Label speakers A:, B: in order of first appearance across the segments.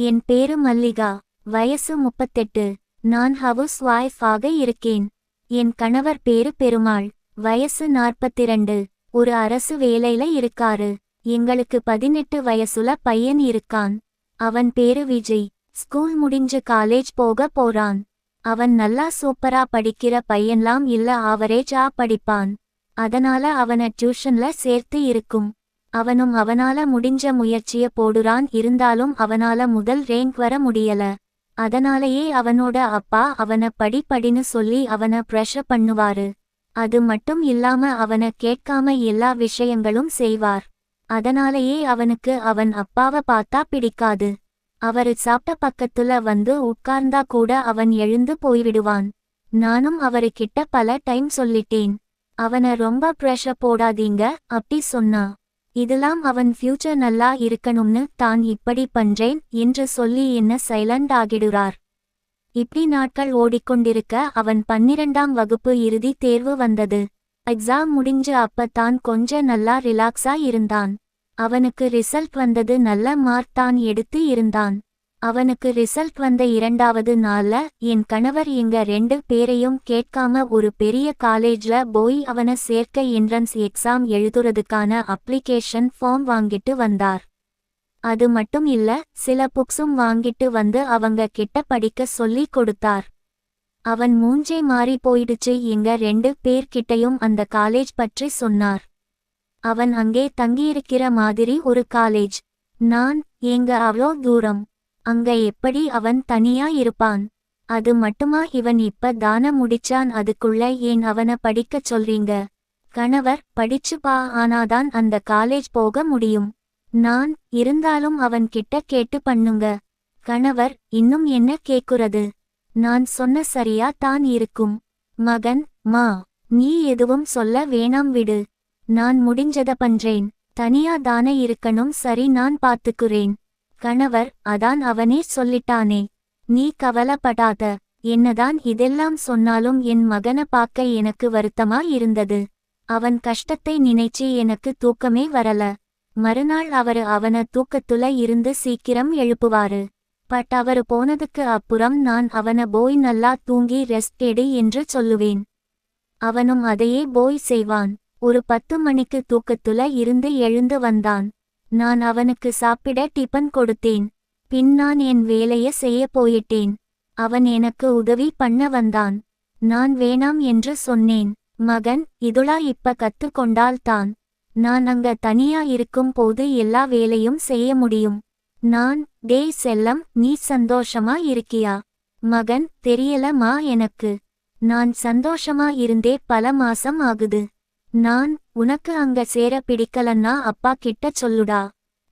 A: என் பேரு மல்லிகா வயசு முப்பத்தெட்டு நான் ஹவுஸ் ஒய்ஃப் ஆக இருக்கேன். என் கணவர் பேரு பெருமாள் வயசு நாற்பத்திரண்டு ஒரு அரசு வேலையில இருக்காரு. எங்களுக்கு பதினெட்டு வயசுல பையன் இருக்கான். அவன் பேரு விஜய் ஸ்கூல் முடிஞ்சு காலேஜ் போக போறான். அவன் நல்லா சூப்பரா படிக்கிற பையன்லாம் இல்ல ஆவரேஜா படிப்பான். அதனால அவன டியூஷன்ல சேர்த்து இருக்கும். அவனும் அவனால முடிஞ்ச முயற்சிய போடுறான் இருந்தாலும் அவனால முதல் ரேங்க் வர முடியல. அதனாலேயே அவனோட அப்பா அவன படிப்படின்னு சொல்லி அவன ப்ரெஷர் பண்ணுவாரு. அது மட்டும் இல்லாம அவன கேட்காம எல்லா விஷயங்களும் செய்வார். அதனாலேயே அவனுக்கு அவன் அப்பாவ பார்த்தா பிடிக்காது. அவரு சாப்பிட்ட பக்கத்துல வந்து உட்கார்ந்தா கூட அவன் எழுந்து போய்விடுவான். நானும் அவரு கிட்ட பல டைம் சொல்லிட்டேன். அவன ரொம்ப ப்ரெஷர் போடாதீங்க அப்படி சொன்னா. இதெல்லாம் அவன் ஃபியூச்சர் நல்லா இருக்கணும்னு தான் இப்படி பண்றேன் என்று சொல்லி என்ன சைலண்ட் ஆகிடுறார். இப்படி நாட்கள் ஓடிக்கொண்டிருக்க அவன் பன்னிரண்டாம் வகுப்பு இறுதி தேர்வு வந்தது. எக்ஸாம் முடிஞ்சு அப்ப தான் கொஞ்ச நல்லா ரிலாக்ஸா இருந்தான். அவனுக்கு ரிசல்ட் வந்தது நல்ல மார்க் தான் எடுத்து இருந்தான். அவனுக்கு ரிசல்ட் வந்த இரண்டாவது நாள்ல என் கணவர் எங்க ரெண்டு பேரையும் கேட்காம ஒரு பெரிய காலேஜ்ல போய் அவன சேர்க்க என்ட்ரன்ஸ் எக்ஸாம் எழுதுறதுக்கான அப்ளிகேஷன் ஃபார்ம் வாங்கிட்டு வந்தார். அது மட்டும் இல்ல சில புக்ஸும் வாங்கிட்டு வந்து அவங்க கிட்ட படிக்க சொல்லி கொடுத்தார். அவன் மூஞ்சே மாறி போயிடுச்சு. எங்க ரெண்டு பேர்கிட்டயும் அந்த காலேஜ் பற்றி சொன்னார். அவன் அங்கே தங்கியிருக்கிற மாதிரி ஒரு காலேஜ். நான் எங்க அவ்வளோ தூரம் அங்க எப்படி அவன் தனியா இருப்பான்? அது மட்டுமா இவன் இப்ப தானம் முடிச்சான்? அதுக்குள்ள ஏன் அவன படிக்கச் சொல்றீங்க? கணவர் படிச்சு பா ஆனாதான் அந்த காலேஜ் போக முடியும். நான் இருந்தாலும் அவன் கிட்ட கேட்டு பண்ணுங்க. கணவர் இன்னும் என்ன கேக்குறது? நான் சொன்ன சரியா தான் இருக்கும். மகன் மா நீ எதுவும் சொல்ல வேணாம் விடு. நான் முடிஞ்சத பண்றேன். தனியா தானே இருக்கணும். சரி நான் பாத்துக்குறேன். கணவர் அதான் அவனே சொல்லிட்டானே. நீ கவலைப்படாத. என்னதான் இதெல்லாம் சொன்னாலும் என் மகன பார்க்க எனக்கு வருத்தமா இருந்தது. அவன் கஷ்டத்தை நினைச்சு எனக்கு தூக்கமே வரல. மறுநாள் அவரு அவன தூக்கத்துல இருந்து சீக்கிரம் எழுப்புவாரு. பட் அவரு போனதுக்கு அப்புறம் நான் அவன போய் நல்லா தூங்கி ரெஸ்ட் எடு என்று சொல்லுவேன். அவனும் அதையே போய் செய்வான். ஒரு பத்து மணிக்கு தூக்கத்துல இருந்து எழுந்து வந்தான். நான் அவனுக்கு சாப்பிட டிபன் கொடுத்தேன். பின் நான் என் வேலைய செய்ய போயிட்டேன். அவன் எனக்கு உதவி பண்ண வந்தான். நான் வேணாம் என்று சொன்னேன். மகன் இதுலா இப்ப கத்துக்கொண்டால்தான் நான் அங்க தனியா இருக்கும் போது எல்லா வேலையும் செய்ய முடியும். நான் டே செல்லம் நீ சந்தோஷமா இருக்கியா? மகன் தெரியலமா எனக்கு? நான் சந்தோஷமா இருந்தே பல மாசம் ஆகுது. நான் உனக்கு அங்க சேர பிடிக்கலன்னா அப்பா கிட்ட சொல்லுடா.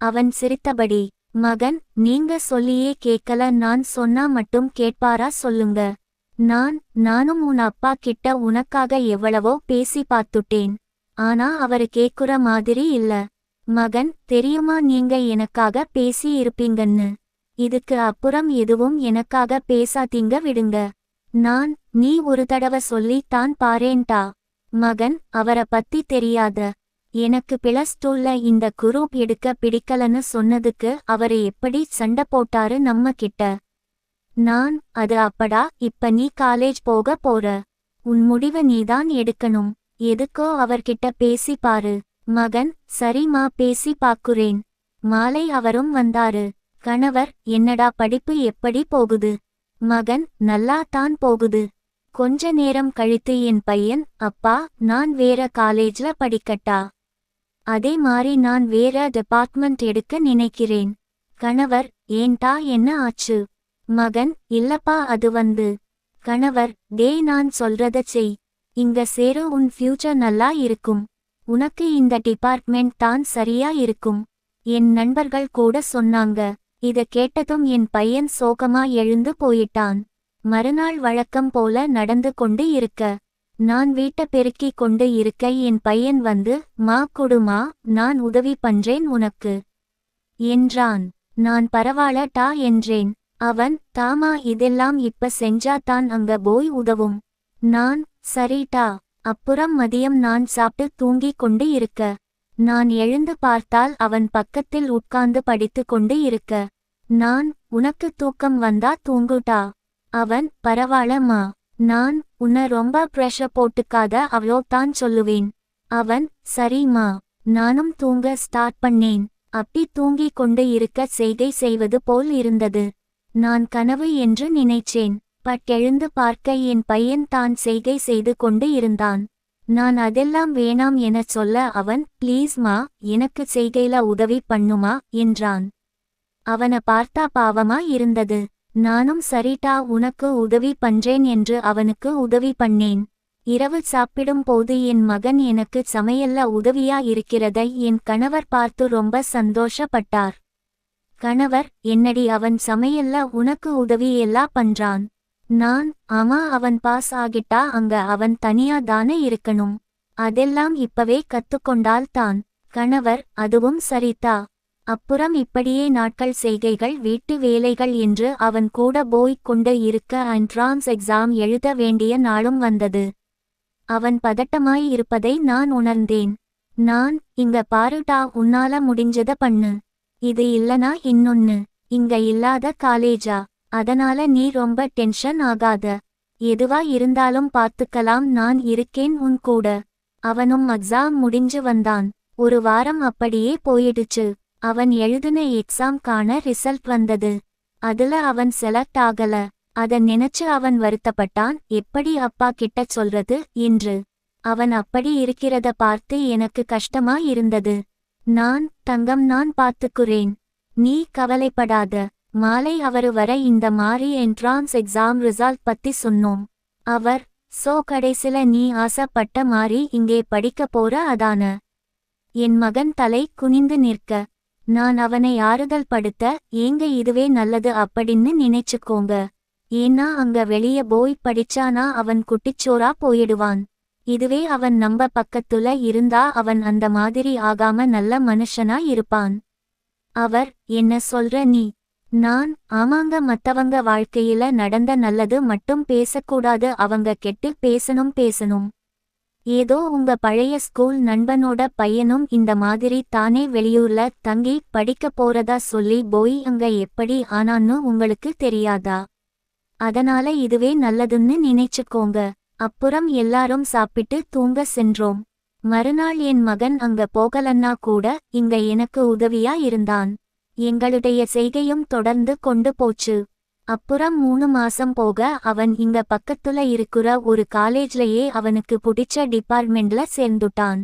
A: அவன் சிரித்தபடி மகன் நீங்க சொல்லியே கேட்கல நான் சொன்னா மட்டும் கேட்பாரா சொல்லுங்க. நான் நானும் உன் அப்பா கிட்ட உனக்காக எவ்வளவோ பேசி பார்த்துட்டேன். ஆனா அவரு கேக்குற மாதிரி இல்ல. மகன் தெரியுமா நீங்க எனக்காக பேசி இருப்பீங்கன்னு? இதுக்கு அப்புறம் எதுவும் எனக்காக பேசாதீங்க விடுங்க. நான் நீ ஒரு தடவை சொல்லி தான் பாரேன்டா. மகன் அவர பத்தி தெரியாத. எனக்கு பிளஸ் டூல இந்த குரூப் எடுக்க பிடிக்கலன்னு சொன்னதுக்கு அவரு எப்படி சண்டை போட்டாரு நம்ம கிட்ட. நான் அது அப்படா இப்ப நீ காலேஜ் போக போற. உன் முடிவை நீதான் எடுக்கணும். எதுக்கோ அவர்கிட்ட பேசி பாரு. மகன் சரிமா பேசி பாக்குறேன். மாலை அவரும் வந்தாரு. கணவர் என்னடா படிப்பு எப்படி போகுது? மகன் நல்லா தான் போகுது. கொஞ்ச நேரம் கழித்து என் பையன் அப்பா நான் வேற காலேஜ்ல படிக்கட்டா? அதே மாதிரி நான் வேற டிபார்ட்மெண்ட் எடுக்க நினைக்கிறேன். கணவர் ஏன்டா என்ன ஆச்சு? மகன் இல்லப்பா அது வந்து. கணவர் டே நான் சொல்றத செய். இங்க சேர உன் ஃபியூச்சர் நல்லா இருக்கும். உனக்கு இந்த டிபார்ட்மெண்ட் தான் சரியா இருக்கும். என் நண்பர்கள் கூட சொன்னாங்க. இத கேட்டதும் என் பையன் சோகமா எழுந்து போயிட்டான். மறுநாள் வழக்கம் போல நடந்து கொண்டு இருக்க. நான் வீட்ட பெருக்கிக் கொண்டு இருக்க என் பையன் வந்து மா கொடுமா நான் உதவி பண்றேன் உனக்கு என்றான். நான் பரவாலட்டா என்றேன். அவன் தாமா இதெல்லாம் இப்ப செஞ்சா தான் அங்க போய் உதவும் நான் சரிட்டா அப்புறம் மதியம் நான் சாப்பிட்டு தூங்கிக் கொண்டு இருக்க நான் எழுந்து பார்த்தால் அவன் பக்கத்தில் உட்கார்ந்து படித்துக் கொண்டு இருக்க. நான் உனக்கு தூக்கம் வந்தா தூங்குட்டா அவன் பரவாயில்லம்மா நான் உன்னை ரொம்ப ப்ரெஷர் போட்டுக்காத அவ்வளோ தான் சொல்லுவேன். அவன் சரிம்மா நானும் தூங்க ஸ்டார்ட் பண்ணேன். அப்படி தூங்கிக் கொண்டு இருக்க செய்கை செய்வது போல் இருந்தது. நான் கனவு என்று நினைச்சேன். பட் எழுந்து பார்க்க என் பையன் தான் செய்கை செய்து கொண்டு இருந்தான். நான் அதெல்லாம் வேணாம் எனச் சொல்ல அவன் ப்ளீஸ்மா எனக்கு செய்கையில உதவி பண்ணுமா? என்றான். அவனை பார்த்தா பாவமா இருந்தது. நானும் சரிட்டா உனக்கு உதவி பண்றேன் என்று அவனுக்கு உதவி பண்ணேன். இரவு சாப்பிடும் போது என் மகன் எனக்கு சமையல்ல உதவியா இருக்கிறதை என் கணவர் பார்த்து ரொம்ப சந்தோஷப்பட்டார். கணவர் என்னடி அவன் சமையல்ல உனக்கு உதவி எல்லாம் பண்றான்? நான் ஆமா அவன் பாஸ் ஆகிட்டா அங்க அவன் தனியா தானே இருக்கணும். அதெல்லாம் இப்பவே கத்துக்கொண்டால் தான் கணவர் அதுவும் சரிதா அப்புறம் இப்படியே நாட்கள் செய்கைகள் வீட்டு வேலைகள் என்று அவன் கூட போய்க் கொண்டு இருக்க என்ட்ரான்ஸ் எக்ஸாம் எழுத வேண்டிய நாளும் வந்தது. அவன் பதட்டமாய் இருப்பதை நான் உணர்ந்தேன். நான் இங்க பாருடா உன்னால முடிஞ்சத பண்ணு. இது இல்லனா இன்னொன்னு. இங்க இல்லாத காலேஜா? அதனால நீ ரொம்ப டென்ஷன் ஆகாத. எதுவா இருந்தாலும் பார்த்துக்கலாம் நான் இருக்கேன் உன் கூட. அவனும் எக்ஸாம் முடிஞ்சு வந்தான். ஒரு வாரம் அப்படியே போயிடுச்சு. அவன் எழுதின எக்ஸாம்க்கான ரிசல்ட் வந்தது. அதுல அவன் செலக்ட் ஆகல. அத நினைச்சு அவன் வருத்தப்பட்டான். எப்படி அப்பா கிட்ட சொல்றது? என்று. அவன் அப்படி இருக்கிறத பார்த்து எனக்கு கஷ்டமா இருந்தது. நான் தங்கம் நான் பார்த்துக்குறேன். நீ கவலைப்படாத. மாலை அவரு வர இந்த மாதிரி என்ட்ரான்ஸ் எக்ஸாம் ரிசல்ட் பத்தி சொன்னோம். அவர் சோ கடைசில நீ ஆசைப்பட்ட மாறி இங்கே படிக்க போற? அதான. என் மகன் தலை குனிந்து நிற்க. நான் அவனை ஆறுதல் படுத்த ஏங்க இதுவே நல்லது அப்படின்னு நினைச்சுக்கோங்க. ஏன்னா அங்க வெளிய போய் படிச்சானா அவன் குட்டிச்சோரா போயிடுவான். இதுவே அவன் நம்ப பக்கத்துல இருந்தா அவன் அந்த மாதிரி ஆகாம நல்ல மனுஷனா இருப்பான். அவர் என்ன சொல்ற நீ? நான் ஆமாங்க மத்தவங்க வாழ்க்கையில நடந்த நல்லது மட்டும் பேசக்கூடாது அவங்க கெட்டு பேசணும் பேசணும். ஏதோ உங்க பழைய ஸ்கூல் நண்பனோட பையனும் இந்த மாதிரி தானே வெளியூர்ல தங்கி படிக்க போறதா சொல்லி போய் அங்க எப்படி ஆனான்னு உங்களுக்கு தெரியாதா? அதனால இதுவே நல்லதுன்னு நினைச்சுக்கோங்க. அப்புறம் எல்லாரும் சாப்பிட்டு தூங்க சென்றோம். மறுநாள் என் மகன் அங்க போகலன்னா கூட இங்க எனக்கு உதவியா இருந்தான். எங்களுடைய செய்கையும் தொடர்ந்து கொண்டு போச்சு. அப்புறம் மூணு மாசம் போக அவன் இங்க பக்கத்துல இருக்கிற ஒரு காலேஜ்லயே அவனுக்கு பிடிச்ச டிபார்ட்மெண்ட்ல சேர்ந்துட்டான்.